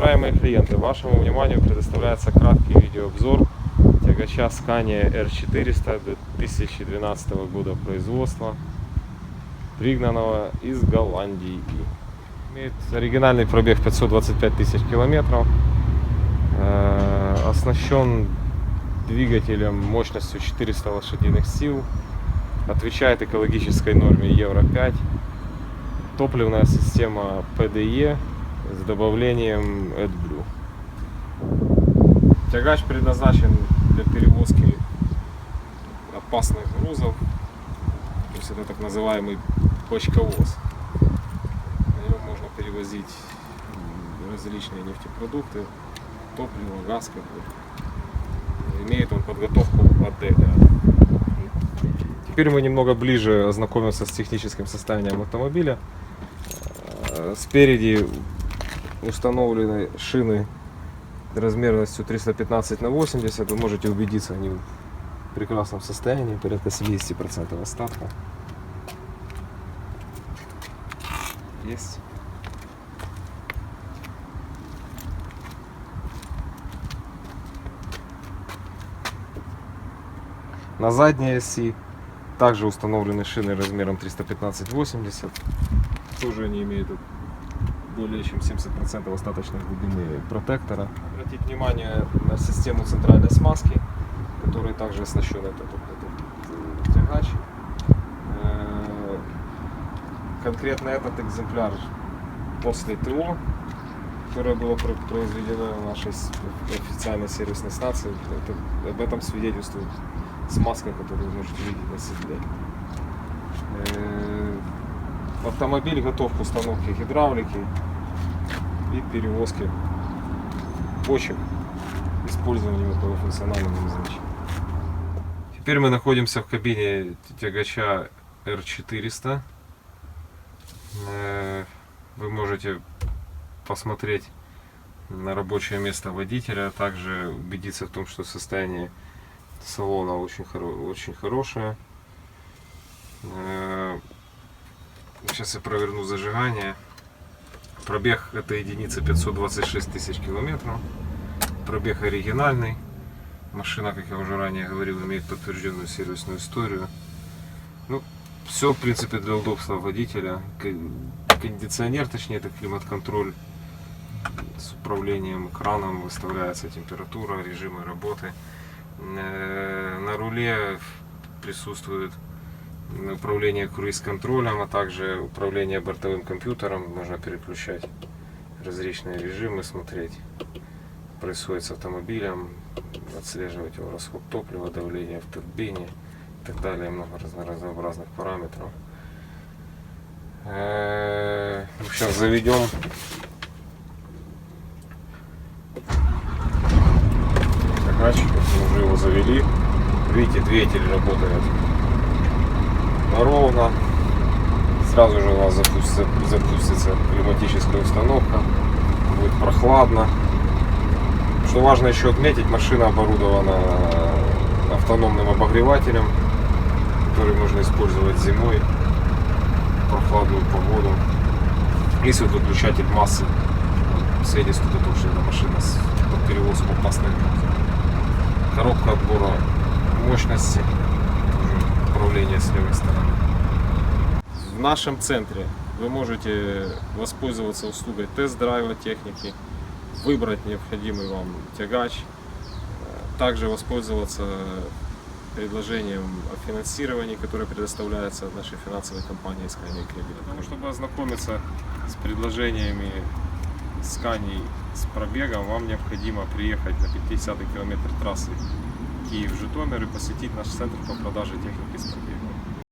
Уважаемые клиенты, вашему вниманию предоставляется краткий видеообзор тягача Scania R400 2012 года производства, пригнанного из Голландии. Имеет оригинальный пробег 525 тысяч километров, э, оснащен двигателем мощностью 400 лошадиных сил, отвечает экологической норме Евро 5, топливная система PDE с добавлением AdBlue. Тягач предназначен для перевозки опасных грузов, то есть это так называемый бочковоз. На нем можно перевозить различные нефтепродукты, топливо, газ какой Имеет он подготовку АД. Теперь мы немного ближе ознакомимся с техническим состоянием автомобиля. Э, Спереди установлены шины размерностью 315 на 80. Вы можете убедиться, они в прекрасном состоянии, порядка 70% остатка. Есть. На задней оси также установлены шины размером 315-80. Тоже они имеют более чем 70% остаточной глубины протектора. Обратить внимание на систему центральной смазки, которой также оснащен этот, этот, э, тягач. Э, Конкретно этот экземпляр после ТО, которое было про- произведено на нашей официальной сервисной станции, это- об этом свидетельствует смазка, которую вы можете видеть на седле. Э, Автомобиль готов к установке гидравлики и перевозке почек, использованию этого функционального назначения. Теперь мы находимся в кабине тягача R400. Э, Вы можете посмотреть на рабочее место водителя, а также убедиться в том, что состояние салона очень, хоро- очень хорошее. Э, Сейчас я проверну зажигание. Пробег этой единицы 526 тысяч километров. Пробег оригинальный. Машина, как я уже ранее говорил, имеет подтвержденную сервисную историю. Ну, все, в принципе, для удобства водителя. Кондиционер, точнее, это климат-контроль с управлением экраном, выставляется температура, режимы работы. Э, На руле присутствует управление круиз-контролем, а также управление бортовым компьютером. Можно переключать различные режимы, смотреть, происходит с автомобилем, отслеживать его расход топлива, давление в турбине и так далее. Много разно- разнообразных параметров. Э, Сейчас заведем Тагачик, мы уже его завели. Видите, двигатель работает ровно. Сразу же у нас запустится, запустится климатическая установка. Будет прохладно. Что важно еще отметить, машина оборудована автономным обогревателем, который можно использовать зимой в прохладную погоду. Есть вот выключатель массы, свидетельствует о том, что эта машина под перевозку грузов. Коробка отбора мощности, тоже управление с левой стороны. В нашем центре вы можете воспользоваться услугой тест-драйва техники, выбрать необходимый вам тягач, э, также воспользоваться предложением о финансировании, которое предоставляется от нашей финансовой компании Scania Credit. Для того, чтобы ознакомиться с предложениями Scania с пробегом, вам необходимо приехать на 50 километр трассы Киев-Житомир и посетить наш центр по продаже техники с пробегом.